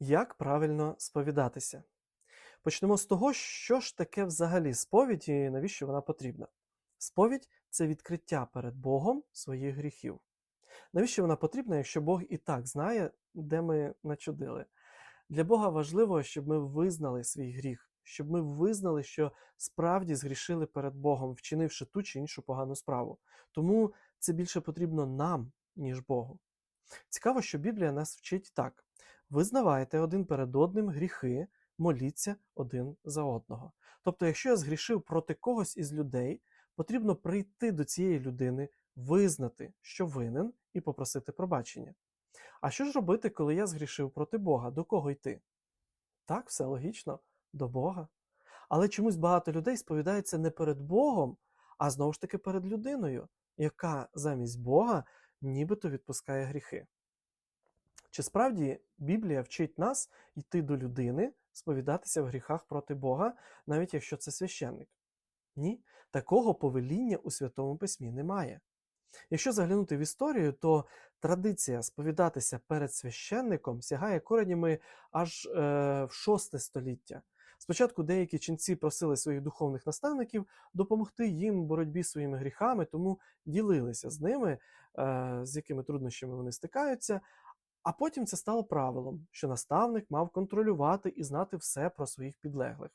Як правильно сповідатися? Почнемо з того, що ж таке взагалі сповідь і навіщо вона потрібна. Сповідь це відкриття перед Богом своїх гріхів. Навіщо вона потрібна, якщо Бог і так знає, де ми начудили? Для Бога важливо, щоб ми визнали свій гріх, щоб ми визнали, що справді згрішили перед Богом, вчинивши ту чи іншу погану справу. Тому це більше потрібно нам, ніж Богу. Цікаво, що Біблія нас вчить так: визнавайте один перед одним гріхи, моліться один за одного. Тобто, якщо я згрішив проти когось із людей, потрібно прийти до цієї людини, визнати, що винен, і попросити пробачення. А що ж робити, коли я згрішив проти Бога? До кого йти? Так, все логічно, до Бога. Але чомусь багато людей сповідаються не перед Богом, а знову ж таки перед людиною, яка замість Бога нібито відпускає гріхи. Чи справді Біблія вчить нас йти до людини, сповідатися в гріхах проти Бога, навіть якщо це священник? Ні, такого повеління у Святому Письмі немає. Якщо заглянути в історію, то традиція сповідатися перед священником сягає коренями аж е, в VI століття. Спочатку деякі ченці просили своїх духовних наставників допомогти їм в боротьбі з своїми гріхами, тому ділилися з ними, е, з якими труднощами вони стикаються. А потім це стало правилом, що наставник мав контролювати і знати все про своїх підлеглих.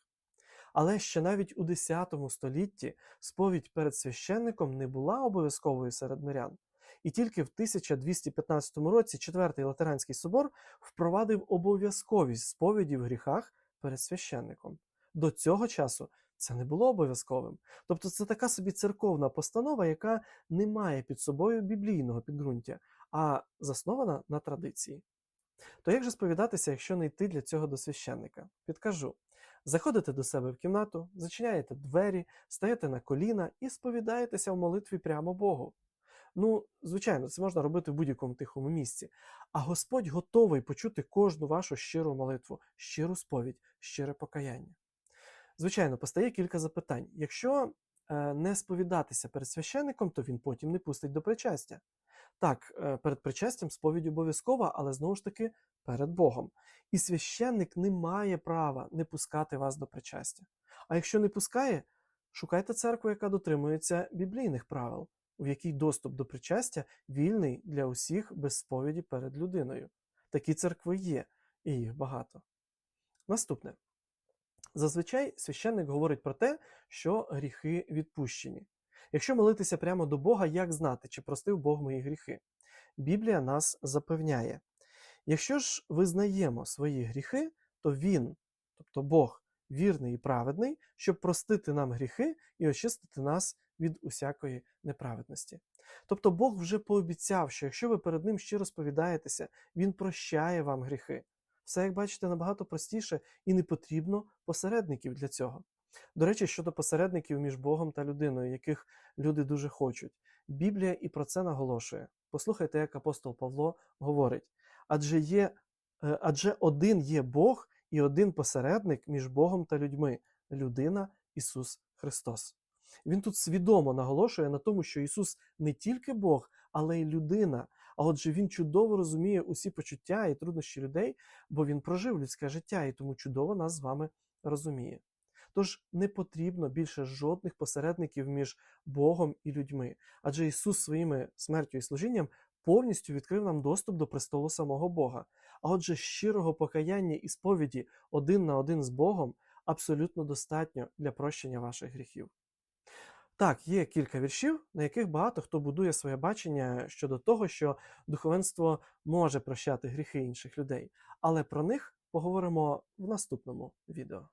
Але ще навіть у X столітті сповідь перед священником не була обов'язковою серед мирян. І тільки в 1215 році Четвертий Латеранський собор впровадив обов'язковість сповіді в гріхах перед священником. До цього часу це не було обов'язковим. Тобто це така собі церковна постанова, яка не має під собою біблійного підґрунтя, а заснована на традиції. То як же сповідатися, якщо не йти для цього до священника? Підкажу. Заходите до себе в кімнату, зачиняєте двері, стаєте на коліна і сповідаєтеся в молитві прямо Богу. Ну, звичайно, це можна робити в будь-якому тихому місці. А Господь готовий почути кожну вашу щиру молитву, щиру сповідь, щире покаяння. Звичайно, постає кілька запитань. Якщо е, не сповідатися перед священником, то він потім не пустить до причастя. Так, е, перед причастям сповідь обов'язкова, але знову ж таки перед Богом. І священник не має права не пускати вас до причастя. А якщо не пускає, шукайте церкву, яка дотримується біблійних правил, в якій доступ до причастя вільний для усіх без сповіді перед людиною. Такі церкви є, і їх багато. Наступне. Зазвичай священник говорить про те, що гріхи відпущені. Якщо молитися прямо до Бога, як знати, чи простив Бог мої гріхи? Біблія нас запевняє: якщо ж визнаємо свої гріхи, то Він, тобто Бог, вірний і праведний, щоб простити нам гріхи і очистити нас від усякої неправедності. Тобто Бог вже пообіцяв, що якщо ви перед Ним щиро сповідаєтеся, Він прощає вам гріхи. Все, як бачите, набагато простіше і не потрібно посередників для цього. До речі, щодо посередників між Богом та людиною, яких люди дуже хочуть, Біблія і про це наголошує. Послухайте, як апостол Павло говорить: адже є, е, адже один є Бог і один посередник між Богом та людьми людина Ісус Христос. Він тут свідомо наголошує на тому, що Ісус не тільки Бог, але й людина. А отже, Він чудово розуміє усі почуття і труднощі людей, бо Він прожив людське життя і тому чудово нас з вами розуміє. Тож не потрібно більше жодних посередників між Богом і людьми, адже Ісус своїми смертю і служінням повністю відкрив нам доступ до престолу самого Бога. А отже, щирого покаяння і сповіді один на один з Богом абсолютно достатньо для прощення ваших гріхів. Так, є кілька віршів, на яких багато хто будує своє бачення щодо того, що духовенство може прощати гріхи інших людей, але про них поговоримо в наступному відео.